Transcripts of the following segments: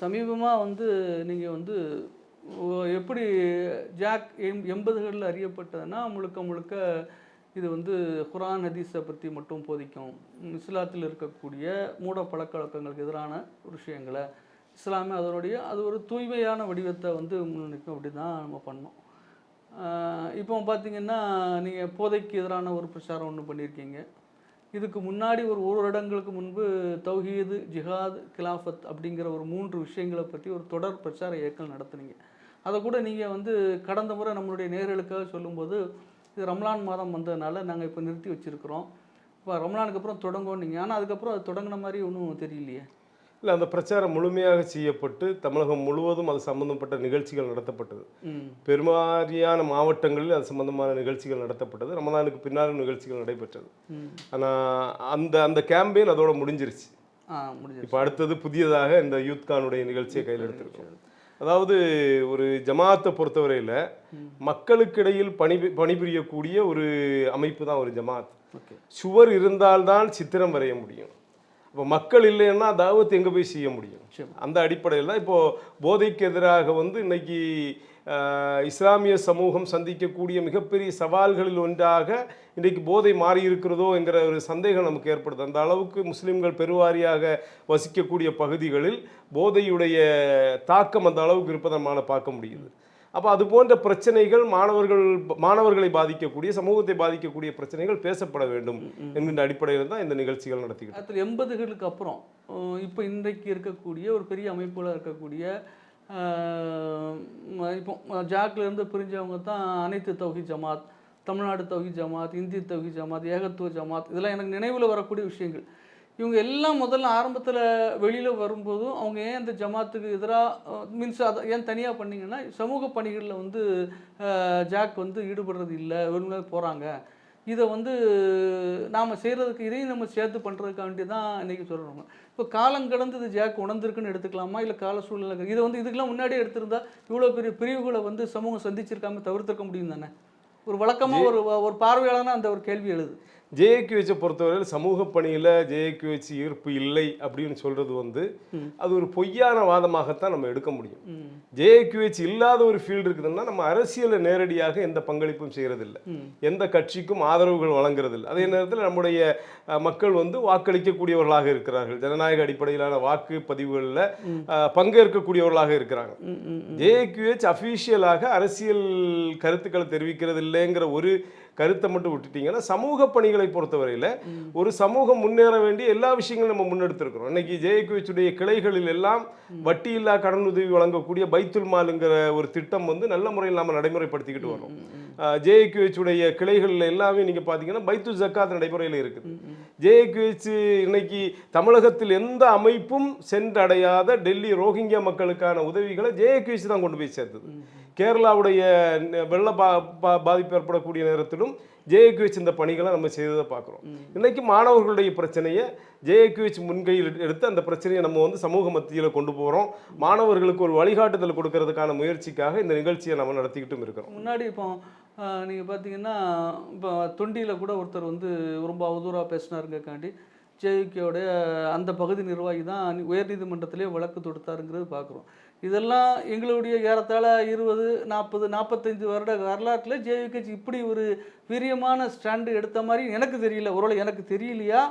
சமீபமாக வந்து நீங்கள் வந்து எப்படி ஜாக் எம் எண்பதுகளில் அறியப்பட்டதுன்னா முழுக்க முழுக்க இது வந்து குரான் ஹதீஸை பற்றி மட்டும் போதிக்கும். இஸ்லாத்தில் இருக்கக்கூடிய மூட பழக்கவழக்கங்களுக்கு எதிரான ஒரு விஷயங்களை இஸ்லாமே அதனுடைய அது ஒரு தூய்மையான வடிவத்தை வந்து முன்னிக்கும் அப்படி தான் நம்ம பண்ணோம். இப்போ பார்த்தீங்கன்னா நீங்கள் போதைக்கு எதிரான ஒரு பிரச்சாரம் ஒன்று பண்ணியிருக்கீங்க. இதுக்கு முன்னாடி ஒரு ஒரு வருடங்களுக்கு முன்பு தௌஹீது ஜிஹாத் கிலாஃபத் அப்படிங்கிற ஒரு மூன்று விஷயங்களை பற்றி ஒரு தொடர் பிரச்சார இயக்கம் நடத்துனீங்க. அதை கூட நீங்கள் வந்து கடந்த முறை நம்மளுடைய நேர்களுக்காக சொல்லும்போது இது ரம்லான் மாதம் வந்ததுனால நாங்கள் இப்போ நிறுத்தி வச்சுருக்கிறோம். இப்போ ரம்லானுக்கு அப்புறம் தொடங்குவோம் நீங்கள் ஆனால் அதுக்கப்புறம் அது தொடங்கின மாதிரி ஒன்றும் தெரியலையே. இல்லை அந்த பிரச்சாரம் முழுமையாக செய்யப்பட்டு தமிழகம் முழுவதும் அது சம்பந்தப்பட்ட நிகழ்ச்சிகள் நடத்தப்பட்டது. ம். பெருமாறியான மாவட்டங்களில் அது சம்பந்தமான நிகழ்ச்சிகள் நடத்தப்பட்டது. ரமதானுக்கு பின்னாலும் நிகழ்ச்சிகள் நடைபெற்றது. ஆனால் அந்த அந்த கேம்பெயின் அதோட முடிஞ்சிருச்சு. இப்போ அடுத்தது புதியதாக இந்த யூத் கானுடைய நிகழ்ச்சியை கையில் எடுத்திருக்கோம். அதாவது ஒரு ஜமாத்தை பொறுத்தவரையில் மக்களுக்கிடையில் பணி பணிபுரியக்கூடிய ஒரு அமைப்பு தான் ஒரு ஜமாத். சுவர் இருந்தால்தான் சித்திரம் வரைய முடியும். அப்போ மக்கள் இல்லைன்னா தாவத் எங்கே போய் செய்ய முடியும். அந்த அடிப்படையில் இப்போ போதைக்கு எதிராக வந்து இன்னைக்கு இஸ்லாமிய சமூகம் சந்திக்கக்கூடிய மிகப்பெரிய சவால்களில் ஒன்றாக இன்றைக்கு போதை மாறி இருக்கிறதோ என்கிற ஒரு சந்தேகம் நமக்கு ஏற்படுது. அந்த அளவுக்கு முஸ்லிம்கள் பெருவாரியாக வசிக்கக்கூடிய பகுதிகளில் போதையுடைய தாக்கம் அந்த அளவுக்கு இருப்பதை நம்மால் பார்க்க முடியுது. அப்போ அது போன்ற பிரச்சனைகள் மாணவர்கள் மாணவர்களை பாதிக்கக்கூடிய சமூகத்தை பாதிக்கக்கூடிய பிரச்சனைகள் பேசப்பட வேண்டும் என்கின்ற அடிப்படையில் தான் இந்த நிகழ்ச்சிகள் நடத்திக்கிட்டு அடுத்து எண்பதுகளுக்கு அப்புறம் இப்போ இன்றைக்கு இருக்கக்கூடிய ஒரு பெரிய அமைப்புல இருக்கக்கூடிய இப்போ ஜாக்ல இருந்து பிரிஞ்சவங்க தான் அனைத்து தௌஹி ஜமாத் தமிழ்நாடு தௌஹி ஜமாத் இந்தி தௌஹி ஜமாத் ஏகத்துவ ஜமாத் இதெல்லாம் எனக்கு நினைவில் வரக்கூடிய விஷயங்கள். இவங்க எல்லாம் முதல்ல ஆரம்பத்தில் வெளியில் வரும்போதும் அவங்க ஏன் இந்த ஜமாத்துக்கு எதிராக மீன்ஸ் அதை ஏன் தனியாக பண்ணீங்கன்னா சமூக பணிகளில் வந்து ஜாக் வந்து ஈடுபடுறது இல்லை வெளில போகிறாங்க இதை வந்து நாம் செய்கிறதுக்கு இதையும் நம்ம சேர்த்து பண்ணுறதுக்காண்டி தான் இன்றைக்கி சொல்கிறோம் இப்போ காலம் கடந்து இது ஜாக் உணர்ந்திருக்குன்னு எடுத்துக்கலாமா? இல்லை கால சூழ்நிலை இதை வந்து இதுக்கெல்லாம் முன்னாடியே எடுத்திருந்தா இவ்வளோ பெரிய பிரிவுகளை வந்து சமூகம் சந்திச்சிருக்காம தவிர்த்திருக்க முடியும் தானே? ஒரு வழக்கமாக ஒரு ஒரு பார்வையாளனா அந்த ஒரு கேள்வி எழுது. ஜேஏக்யூஹெச்சை பொறுத்தவரையில் சமூக பணியில் ஜேஏக்யூஹெச் ஈர்ப்பு இல்லை அப்படின்னு சொல்றது வந்து அது ஒரு பொய்யான வாதமாகத்தான் நம்ம எடுக்க முடியும். ஜேஏக்யூஹெச் இல்லாத ஒரு ஃபீல்டு இருக்குதுன்னா நம்ம அரசியலை நேரடியாக எந்த பங்களிப்பும் செய்யறதில்லை. ம். எந்த கட்சிக்கும் ஆதரவுகள் வழங்குறதில்லை. அதே நேரத்தில் நம்முடைய மக்கள் வந்து வாக்களிக்கக்கூடியவர்களாக இருக்கிறார்கள். ஜனநாயக அடிப்படையிலான வாக்கு பதிவுகளில் பங்கேற்கக்கூடியவர்களாக இருக்கிறாங்க. ஜேஏக்யூஹெச் அஃபீஷியலாக அரசியல் கருத்துக்களை தெரிவிக்கிறது இல்லைங்கிற ஒரு கருத்தை மட்டும் விட்டுட்டீங்கன்னா சமூக பணிகளை பொறுத்தவரையில் ஒரு சமூகம் முன்னேற வேண்டிய எல்லா விஷயங்களும் நம்ம முன்னெடுத்திருக்கிறோம். இன்னைக்கு ஜேஏக்யூஹெச் உடைய கிளைகளில் எல்லாம் வட்டி இல்லா கடன் உதவி வழங்கக்கூடிய பைத்துல் மாலுங்கிற ஒரு திட்டம் வந்து நல்ல முறையில் நாம நடைமுறைப்படுத்திக்கிட்டு வரோம் ஜேஏக்யூஹெச் உடைய கிளைகளில் எல்லாமே நீங்க பார்த்தீங்கன்னா பைத்துல் ஜக்காத் நடைமுறையில் இருக்குது. ஜேஏக்யூஹெச் இன்னைக்கு தமிழகத்தில் எந்த அமைப்பும் சென்றடையாத டெல்லி ரோஹிங்கியா மக்களுக்கான உதவிகளை ஜேஏக்யூஹெச் தான் கொண்டு போய் சேர்த்தது. கேரளாவுடைய வெள்ள பா பா- பாதிப்பு ஏற்படக்கூடிய நேரத்திலும் ஜேஏக்யூஹெச் இந்த பணிகளை நம்ம செய்ததை பார்க்குறோம். இன்றைக்கி மாணவர்களுடைய பிரச்சனையை ஜேஏக்யூஹெச் முன்கையில் எடுத்து அந்த பிரச்சனையை நம்ம வந்து சமூக மத்தியில் கொண்டு போகிறோம் மாணவர்களுக்கு ஒரு வழிகாட்டுதல் கொடுக்கறதுக்கான முயற்சிக்காக இந்த நிகழ்ச்சியை நம்ம நடத்திக்கிட்டும் இருக்கிறோம். முன்னாடி இப்போ நீங்கள் பார்த்தீங்கன்னா இப்போ தொண்டியில் கூட ஒருத்தர் வந்து ரொம்ப அவதூறாக பேசினாருங்கக்காண்டி ஜேவிகேயோடைய அந்த பகுதி நிர்வாகி தான் உயர்நீதிமன்றத்திலே வழக்கு தொடுத்தாருங்கிறது பார்க்குறோம். இதெல்லாம் எங்களுடைய ஏறத்தாழ இருபது நாற்பது நாற்பத்தஞ்சு வருட வரலாற்றில் ஜேவிகேஜி இப்படி ஒரு வீரியமான ஸ்டாண்டு எடுத்த மாதிரி எனக்கு தெரியல. ஒருவேளை எனக்கு தெரியலையா?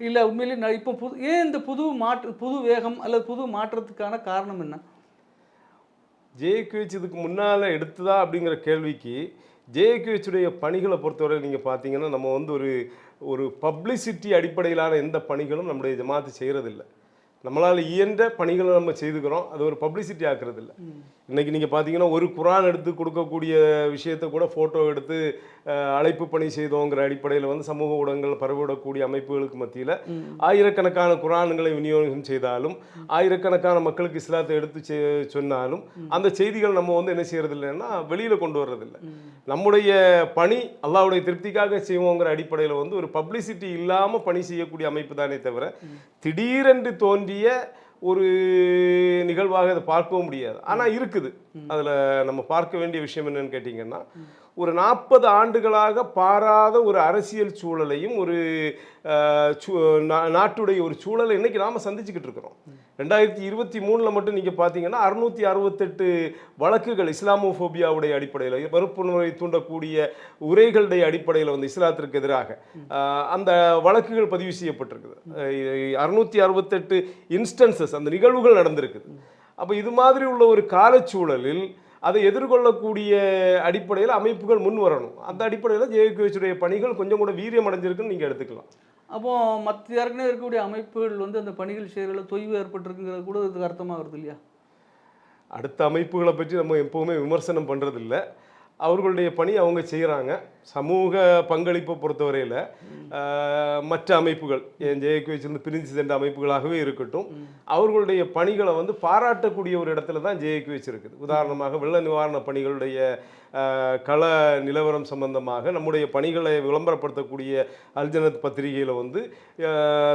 இல்லை உண்மையிலேயே நான் இப்போ புது ஏன் இந்த புது மாற்று புது வேகம் அல்லது புது மாற்றத்துக்கான காரணம் என்ன? ஜேஏக்யூஹெச் இதுக்கு முன்னால் எடுத்ததா அப்படிங்கிற கேள்விக்கு JQH பணிகளை பொறுத்தவரை நீங்கள் பார்த்தீங்கன்னா நம்ம வந்து ஒரு ஒரு பப்ளிசிட்டி அடிப்படையிலான எந்த பணிகளும் நம்முடைய ஜமாத்து செய்கிறதில்ல நம்மளால் இயன்ற பணிகளை நம்ம செய்துக்கிறோம். அது ஒரு பப்ளிசிட்டி ஆக்குறது இல்லை இன்னைக்கு நீங்கள் பார்த்தீங்கன்னா ஒரு குரான் எடுத்து கொடுக்கக்கூடிய விஷயத்தை கூட ஃபோட்டோ எடுத்து அழைப்பு பணி செய்தோங்கிற அடிப்படையில் வந்து சமூக ஊடகங்கள் பரவிடக்கூடிய அமைப்புகளுக்கு மத்தியில் ஆயிரக்கணக்கான குரான்களை விநியோகம் செய்தாலும் ஆயிரக்கணக்கான மக்களுக்கு இஸ்லாத்தை எடுத்து செ- சொன்னாலும் அந்த செய்திகள் நம்ம வந்து என்ன செய்யறது இல்லைன்னா வெளியில கொண்டு வர்றதில்லை. நம்முடைய பணி அல்லாஹ்வுடைய திருப்திக்காக செய்வோங்கிற அடிப்படையில் வந்து ஒரு பப்ளிசிட்டி இல்லாமல் பணி செய்யக்கூடிய அமைப்பு தானே தவிர திடீரென்று தோன்றிய ஒரு நிகழ்வாக அதை பார்க்கவும் முடியாது. ஆனால் இருக்குது. அதில் நம்ம பார்க்க வேண்டிய விஷயம் என்னன்னு கேட்டிங்கன்னா ஒரு நாற்பது ஆண்டுகளாக பாராத ஒரு அரசியல் சூழலையும் ஒரு சூ- நா- நாட்டுடைய ஒரு சூழலை இன்னைக்கு நாம் சந்திச்சுக்கிட்டு இருக்கிறோம். ரெண்டாயிரத்தி இருபத்தி மூணில் மட்டும் நீங்கள் பார்த்தீங்கன்னா அறுநூத்தி அறுபத்தெட்டு வழக்குகள் இஸ்லாமோஃபோபியாவுடைய அடிப்படையில் வறுப்புணர்வை தூண்டக்கூடிய உரைகளுடைய அடிப்படையில் வந்து இஸ்லாத்திற்கு எதிராக அந்த வழக்குகள் பதிவு செய்யப்பட்டிருக்குது. அறுநூத்தி அறுபத்தெட்டு இன்ஸ்டன்சஸ் அந்த நிகழ்வுகள் நடந்திருக்குது. அப்போ இது மாதிரி உள்ள ஒரு காலச்சூழலில் அதை எதிர்கொள்ளக்கூடிய அடிப்படையில் அமைப்புகள் முன் வரணும். அந்த அடிப்படையில் ஜேவிகேச்சுடைய பணிகள் கொஞ்சம் கூட வீரியம் அடைஞ்சிருக்குன்னு நீங்கள் எடுத்துக்கலாம். அப்போ மற்ற ஏற்கனவே இருக்கக்கூடிய அமைப்புகள் வந்து அந்த பணிகள் செய்கிறதுல தொய்வு ஏற்பட்டிருக்குங்கிறது கூட இதுக்கு அர்த்தமாக வருது இல்லையா? அடுத்த அமைப்புகளை பற்றி நம்ம எப்போவுமே விமர்சனம் பண்ணுறதில்ல அவர்களுடைய பணி அவங்க செய்கிறாங்க சமூக பங்களிப்பை பொறுத்தவரையில் மற்ற அமைப்புகள் ஜேஏக்கு பிரிஞ்சு சென்ற அமைப்புகளாகவே இருக்கட்டும் அவர்களுடைய பணிகளை வந்து பாராட்டக்கூடிய ஒரு இடத்துல தான் ஜேஏக்கு இருக்குது. உதாரணமாக வெள்ள நிவாரண பணிகளுடைய கள நிலவரம் சம்பந்தமாக நம்முடைய பணிகளை விளம்பரப்படுத்தக்கூடிய அல்ஜனத் பத்திரிகையில் வந்து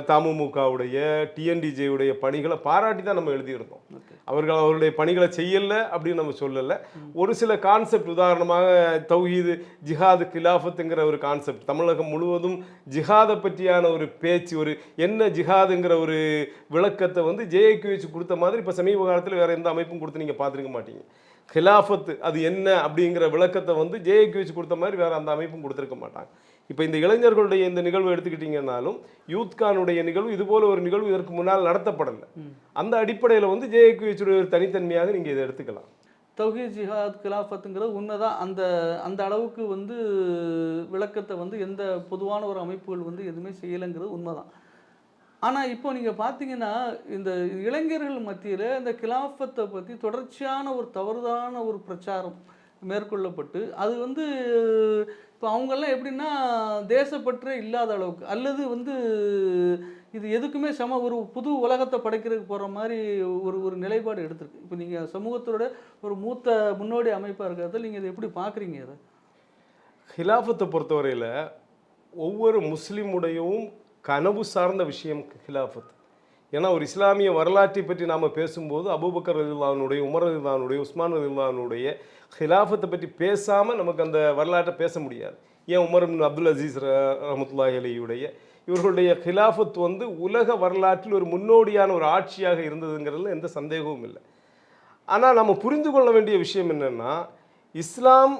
தமுமுகவுடைய டிஎன்டிஜேவுடைய பணிகளை பாராட்டி தான் நம்ம எழுதியிருந்தோம். அவர்கள் அவருடைய பணிகளை செய்யல அப்படின்னு நம்ம சொல்லலை. ஒரு சில கான்செப்ட் உதாரணமாக தௌஹீது ஜிஹாது கிலாஃபத்துங்கிற ஒரு கான்செப்ட். தமிழகம் முழுவதும் ஜிஹாதை பற்றியான ஒரு பேச்சு ஒரு என்ன ஜிஹாதுங்கிற ஒரு விளக்கத்தை வந்து ஜேஏக்கு வச்சு கொடுத்த மாதிரி இப்போ சமீப காலத்தில் வேற எந்த அமைப்பும் கொடுத்து நீங்கள் பார்த்துருக்க மாட்டீங்க. கிலாஃபத்து அது என்ன அப்படிங்கிற விளக்கத்தை வந்து ஜேஏக்கு வச்சு கொடுத்த மாதிரி வேற அந்த அமைப்பும் கொடுத்துருக்க மாட்டாங்க. இப்போ இந்த இளைஞர்களுடைய இந்த நிகழ்வு எடுத்துக்கிட்டிங்கன்னாலும் யூத்கானுடைய நிகழ்வு இது போல ஒரு நிகழ்வு இதற்கு முன்னால் நடத்தப்படலை. அந்த அடிப்படையில் வந்து ஜேஏக்கு வச்சுடைய ஒரு தனித்தன்மையாக நீங்கள் இதை எடுத்துக்கலாம். தௌஹீத் ஜிஹாத் கிலாஃபத்துங்கிறது உண்மைதான். அந்த அந்த அளவுக்கு வந்து விளக்கத்தை வந்து எந்த பொதுவான ஒரு அமைப்புகள் வந்து எதுவுமே செய்யலைங்கிறது உண்மைதான். ஆனால் இப்போ நீங்கள் பார்த்தீங்கன்னா இந்த இளைஞர்கள் மத்தியில் இந்த கிலாஃபத்தை பற்றி தொடர்ச்சியான ஒரு தவறுதான ஒரு பிரச்சாரம் மேற்கொள்ளப்பட்டு அது வந்து இப்போ அவங்கெல்லாம் எப்படின்னா தேசப்பற்றே இல்லாத அளவுக்கு அல்லது வந்து இது எதுக்குமே சம ஒரு புது உலகத்தை படைக்கிறதுக்கு போகிற மாதிரி ஒரு ஒரு நிலைப்பாடு எடுத்திருக்கு. இப்போ நீங்கள் சமூகத்தோட ஒரு மூத்த முன்னோடி அமைப்பாக இருக்கிறதுல நீங்கள் இதை எப்படி பார்க்குறீங்க இதை? ஹிலாஃபத்தை பொறுத்தவரையில் ஒவ்வொரு முஸ்லீமுடையவும் கனவு சார்ந்த விஷயம் ஹிலாஃபத் ஏன்னா ஒரு இஸ்லாமிய வரலாற்றை பற்றி நாம் பேசும்போது அபூபக்கர் ரதில்லானுடைய உமர் ரதில்லானுடைய உஸ்மான் ரதில்லானுடைய ஹிலாஃபத்தை பற்றி பேசாமல் நமக்கு அந்த வரலாற்றை பேச முடியாது. ஏன் உமர் அப்துல் அசீஸ் ரஹமத்துல்லாஹி அலியுடைய? இவர்களுடைய ஹிலாஃபத் வந்து உலக வரலாற்றில் ஒரு முன்னோடியான ஒரு ஆட்சியாக இருந்ததுங்கிறதுல எந்த சந்தேகமும் இல்லை. ஆனால் நம்ம புரிந்து கொள்ள வேண்டிய விஷயம் என்னென்னா இஸ்லாம்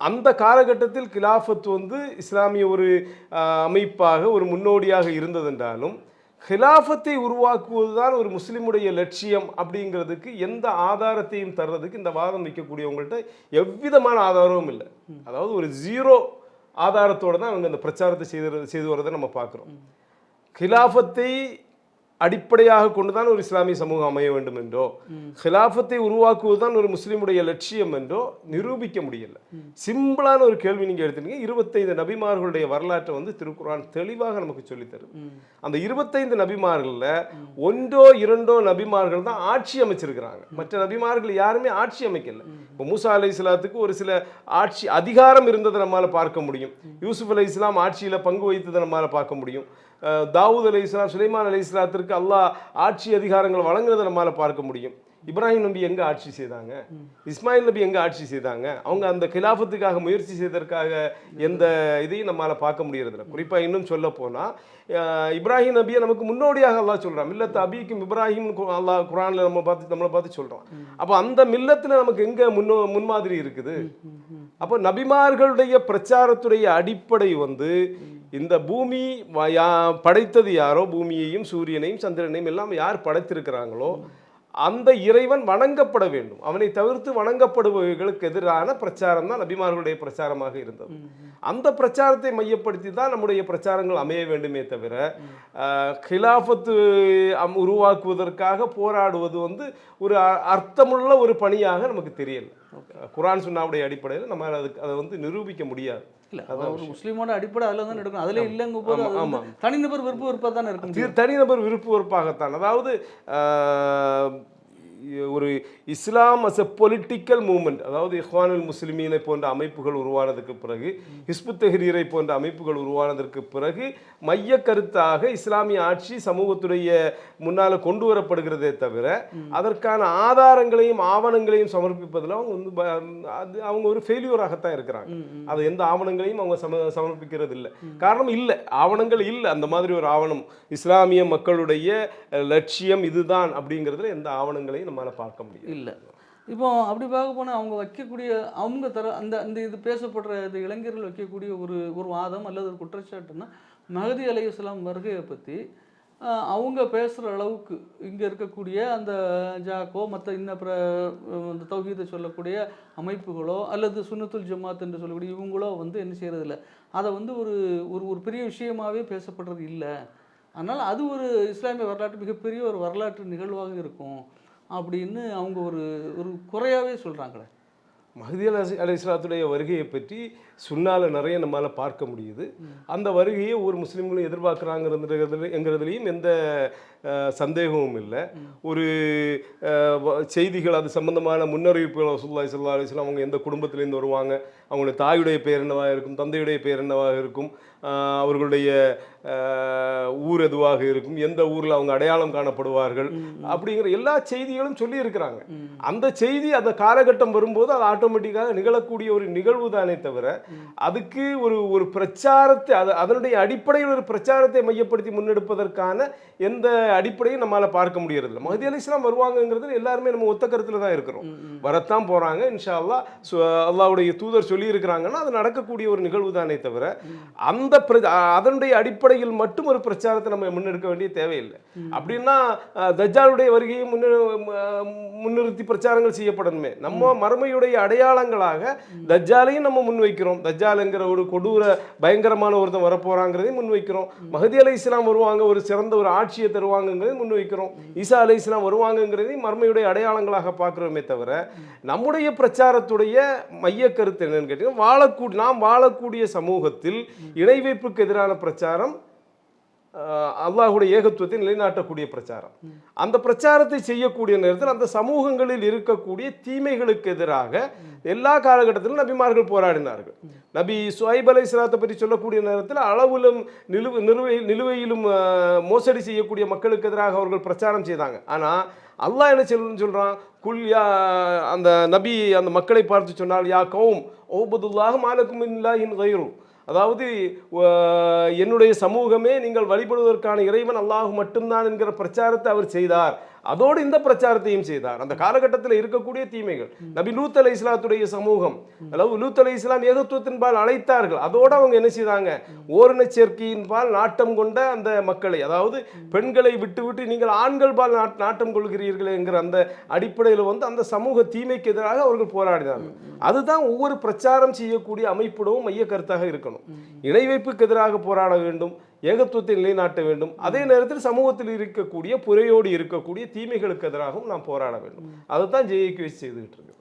அந்த காலகட்டத்தில் கிலாஃபத் வந்து இஸ்லாமிய ஒரு அமைப்பாக ஒரு முன்னோடியாக இருந்ததென்றாலும் ஹிலாஃபத்தை உருவாக்குவது தான் ஒரு முஸ்லீமுடைய லட்சியம் அப்படிங்கிறதுக்கு எந்த ஆதாரத்தையும் தர்றதுக்கு இந்த வாதம் வைக்கக்கூடியவங்கள்ட்ட எவ்விதமான ஆதாரமும் இல்லை. அதாவது ஒரு ஜீரோ ஆதாரத்தோடு தான் அவங்க அந்த பிரச்சாரத்தை செய்து செய்து வரதை நம்ம பார்க்குறோம். கிலாஃபத்தை அடிப்படையாக கொண்டுதான் ஒரு இஸ்லாமிய சமூகம் அமைய வேண்டும் என்றோ ஹிலாஃபத்தை உருவாக்குவதுதான் ஒரு முஸ்லீமுடைய லட்சியம் என்றோ நிரூபிக்க முடியல. சிம்பிளான ஒரு கேள்வி நீங்க எடுத்துட்டீங்க. இருபத்தைந்து நபிமார்களுடைய வரலாற்றை வந்து திருக்குறான் தெளிவாக நமக்கு சொல்லித்தருது அந்த இருபத்தைந்து நபிமார்கள்ல ஒன்றோ இரண்டோ நபிமார்கள் தான் ஆட்சி அமைச்சிருக்கிறாங்க. மற்ற நபிமார்கள் யாருமே ஆட்சி அமைக்கல. இப்போ மூசா அலை இஸ்லாத்துக்கு ஒரு சில ஆட்சி அதிகாரம் இருந்ததை நம்மளால பார்க்க முடியும். யூசுப் அலை இஸ்லாம் ஆட்சியில பங்கு வைத்ததை நம்மால பார்க்க முடியும். தாவூத் அலை இஸ்லாம் சுலைமான் அலை இஸ்லாத்திற்கு அல்லாஹ் ஆட்சி அதிகாரங்கள் வழங்குறதை நம்மால பார்க்க முடியும். இப்ராஹிம் நபி எங்க ஆட்சி செய்தாங்க? இஸ்மாயில் நபி எங்க ஆட்சி செய்தாங்க? அவங்க அந்த கிலாஃபத்துக்காக முயற்சி செய்ததற்காக எந்த இதையும் நம்மால பார்க்க முடியறதில்ல. குறிப்பா இன்னும் சொல்ல போனா அஹ் இப்ராஹிம் நபியை நமக்கு முன்னோடியாக அல்லாஹ் சொல்றான் மில்லத் அபிக்கும் இப்ராஹிம் அல்லாஹ் குரான்ல நம்ம பார்த்து நம்மளை பார்த்து சொல்றான். அப்போ அந்த மில்லத்துல நமக்கு எங்க முன்னோ முன்மாதிரி இருக்குது? அப்போ நபிமார்களுடைய பிரச்சாரத்துடைய அடிப்படை வந்து இந்த பூமி படைத்தது யாரோ? பூமியையும் சூரியனையும் சந்திரனையும் எல்லாம் யார் படைத்திருக்கிறாங்களோ அந்த இறைவன் வணங்கப்பட வேண்டும். அவனை தவிர்த்து வணங்கப்படுபவர்களுக்கு எதிரான பிரச்சாரம் தான் நபிமார்களுடைய பிரச்சாரமாக இருந்தது. அந்த பிரச்சாரத்தை மையப்படுத்தி தான் நம்முடைய பிரச்சாரங்கள் அமைய வேண்டுமே தவிர அம்- உருவாக்குவதற்காக போராடுவது வந்து ஒரு அர்த்தமுள்ள ஒரு பணியாக நமக்கு தெரியல. குரான் சுன்னாவுடைய அடிப்படையில் நம்ம அதுக்கு அதை வந்து நிரூபிக்க முடியாது. இல்லை ஒரு முஸ்லீமோட அடிப்படை அதில் தான் எடுக்கணும். அதில் இல்லைங்க போது அது ஆமா, வந்து தனிநபர் விருப்ப விருப்பம் தானே இருக்க முடியும் இது தனிநபர் விருப்பு வெறுப்பாகத்தான். அதாவது ஒரு Islam as a political movement அதாவது இஹ்வானுல் முஸ்லிமீனை போன்ற அமைப்புகள் உருவானதுக்கு பிறகு ஹிஸ்பு தஹ்ரீரை போன்ற அமைப்புகள் உருவானதற்கு பிறகு மைய கருத்தாக இஸ்லாமிய ஆட்சி சமூகத்துடைய முன்னால கொண்டு வரப்படுகிறதே தவிர அதற்கான ஆதாரங்களையும் ஆவணங்களையும் சமர்ப்பிப்பதில் அவங்க வந்து அது அவங்க ஒரு ஃபெயிலியூராகத்தான் இருக்கிறாங்க. அது எந்த ஆவணங்களையும் அவங்க சம சமர்ப்பிக்கிறது இல்லை காரணம் இல்லை. ஆவணங்கள் இல்லை. அந்த மாதிரி ஒரு ஆவணம் இஸ்லாமிய மக்களுடைய லட்சியம் இதுதான் அப்படிங்கிறதுல எந்த ஆவணங்களையும் நம்மளால் பார்க்க முடியும் இல்லை. இப்போ அப்படி பார்க்க போனால் அவங்க வைக்கக்கூடிய அவங்க தர அந்த அந்த இது பேசப்படுற இது இளைஞர்கள் வைக்கக்கூடிய ஒரு ஒரு வாதம் அல்லது ஒரு குற்றச்சாட்டுன்னா மகதி அலை இஸ்லாம் வருகையை பற்றி அவங்க பேசுகிற அளவுக்கு இங்கே இருக்கக்கூடிய அந்த ஜாக்கோ மற்ற இன்ன பிற இந்த தௌஹீதை சொல்லக்கூடிய அமைப்புகளோ அல்லது சுனத்துல் ஜமாத் என்று சொல்லக்கூடிய இவங்களோ வந்து என்ன செய்கிறதில்ல அதை வந்து ஒரு ஒரு ஒரு பெரிய விஷயமாவே பேசப்படுறது இல்லை. அதனால் அது ஒரு இஸ்லாமிய வரலாற்று மிகப்பெரிய ஒரு வரலாற்று நிகழ்வாக இருக்கும். அப்படின்னு அவங்க ஒரு ஒரு குறையாவே சொல்கிறாங்களே மஹதி அலி அலி இஸ்லாத்துடைய வருகையை பற்றி சுன்னால நிறைய நம்மளால பார்க்க முடியுது. அந்த வருகையை ஒரு முஸ்லீம்களும் எதிர்பார்க்குறாங்கிறது என்கிறதுலையும் எந்த சந்தேகமும் இல்லை. ஒரு செய்திகள் அது சம்பந்தமான முன்னறிவிப்புகள் ரசூலுல்லாஹி ஸல்லல்லாஹு அலைஹி வஸல்லம் அவங்க எந்த குடும்பத்திலேருந்து வருவாங்க அவங்களுடைய தாயுடைய பெயர் என்னவாக இருக்கும் தந்தையுடைய பெயர் என்னவாக இருக்கும் அவர்களுடைய ஊர் எதுவாக இருக்கும் எந்த ஊரில் அவங்க அடையாளம் காணப்படுவார்கள் அப்படிங்கிற எல்லா செய்திகளும் சொல்லி இருக்கிறாங்க அந்த செய்தி அந்த காலகட்டம் வரும்போது அது ஆட்டோமேட்டிக்காக நிகழக்கூடிய ஒரு நிகழ்வு தானே தவிர அதுக்கு ஒரு ஒரு பிரச்சாரத்தை அது அதனுடைய அடிப்படையில் ஒரு பிரச்சாரத்தை மையப்படுத்தி முன்னெடுப்பதற்கான எந்த அடிப்படையும் நம்மளால பார்க்க முடியறதில்ல. மஹதி அலி இஸ்லாம் வருவாங்கங்கிறது எல்லாருமே நம்ம ஒத்த கருத்துல தான் இருக்கிறோம். வரத்தான் போறாங்க இன்ஷா அல்லாஹ் சு- அல்லாஹ்வுடைய தூதர் சொல்லி இருக்கிறாங்கன்னா அது நடக்கக்கூடிய ஒரு நிகழ்வு தானே தவிர அந்த அதனுடைய அடிப்படையில் மட்டும் ஒரு பிரச்சாரத்தை நம்ம முன்னெடுக்க வேண்டிய தேவையில்லை. அப்படின்னா அஹ், தஜ்ஜாலுடைய வருகையை முன்னிறுத்தி பிரச்சாரங்கள் செய்யப்படணுமே. நம்ம மறுமையுடைய அடையாளங்களாக தஜ்ஜாலையும் நம்ம முன்வைக்கிறோம். தஜ்ஜாலுங்கிற ஒரு கொடூர பயங்கரமான ஒருத்தன் வரப்போறாங்கிறதையும் முன்வைக்கிறோம். மஹதி அலை இஸ்லாம் வருவாங்க ஒரு சிறந்த ஒரு ஆட்சியை தருவாங்கங்கிறதையும் முன்வைக்கிறோம். ஈசா அலை இஸ்லாம் வருவாங்கங்கிறதையும் மர்மையுடைய அடையாளங்களாக பார்க்குறோமே தவிர நம்முடைய பிரச்சாரத்துடைய மைய கருத்து என்னன்னு கேட்டீங்கன்னா வாழக்கூடிய நாம் வாழக்கூடிய சமூகத்தில் இணை வைப்புக்கு எதிரான பிரச்சாரம் அல்லாஹுடைய ஏகத்துவத்தை நிலைநாட்டக்கூடிய பிரச்சாரம். அந்த பிரச்சாரத்தை செய்யக்கூடிய நேரத்தில் அந்த சமூகங்களில் இருக்கக்கூடிய தீமைகளுக்கு எதிராக எல்லா காலகட்டத்திலும் நபிமார்கள் போராடினார்கள். நபி சுஹைப் அலை பற்றி சொல்லக்கூடிய நேரத்தில் அளவிலும் நிலுவை நிலுவையில் நிலுவையிலும் மோசடி செய்யக்கூடிய மக்களுக்கு எதிராக அவர்கள் பிரச்சாரம் செய்தாங்க. ஆனால் அல்லாஹ் என்ன சொல்லு சொல்கிறான் குல் யா அந்த நபி அந்த மக்களை பார்த்து சொன்னால் யா கௌம் ஓபதுல்லாக மாலக்கும் இல்லாஹின் கயிறும் அதாவது என்னுடைய சமூகமே நீங்கள் வழிபடுவதற்கான இறைவன் அல்லாஹ் மட்டும்தான் என்கிற பிரச்சாரத்தை அவர் செய்தார். அதோடு இந்த பிரச்சாரத்தையும் செய்தார். அந்த காலகட்டத்தில் இருக்கக்கூடிய தீமைகள். நபி லூத் அலை இஸ்லாத்துடைய சமூகம் அதாவது லூத் அலை இஸ்லாம் ஏகத்துவத்தின்பால் அழைத்தார்கள். அதோடு அவங்க என்ன செய்தாங்க? ஓரண சேர்க்கையின்பால் நாட்டம் கொண்ட அந்த மக்களை அதாவது பெண்களை விட்டுவிட்டு நீங்கள் ஆண்கள் பால் நாட்- நாட்டம் கொள்கிறீர்கள் என்கிற அந்த அடிப்படையில் வந்து அந்த சமூக தீமைக்கு எதிராக அவர்கள் போராடினார்கள். அதுதான் ஒவ்வொரு பிரச்சாரம் செய்யக்கூடிய அமைப்பிடவும் மைய கருத்தாக இருக்கணும். இணை வைப்புக்கு எதிராக போராட வேண்டும். ஏகத்துவத்தை நிலைநாட்ட வேண்டும். அதே நேரத்தில் சமூகத்தில் இருக்கக்கூடிய புறையோடு இருக்கக்கூடிய தீமைகளுக்கு எதிராகவும் நாம் போராட வேண்டும். அதை தான் ஜேஏக்கு செய்துகிட்டு இருக்கு.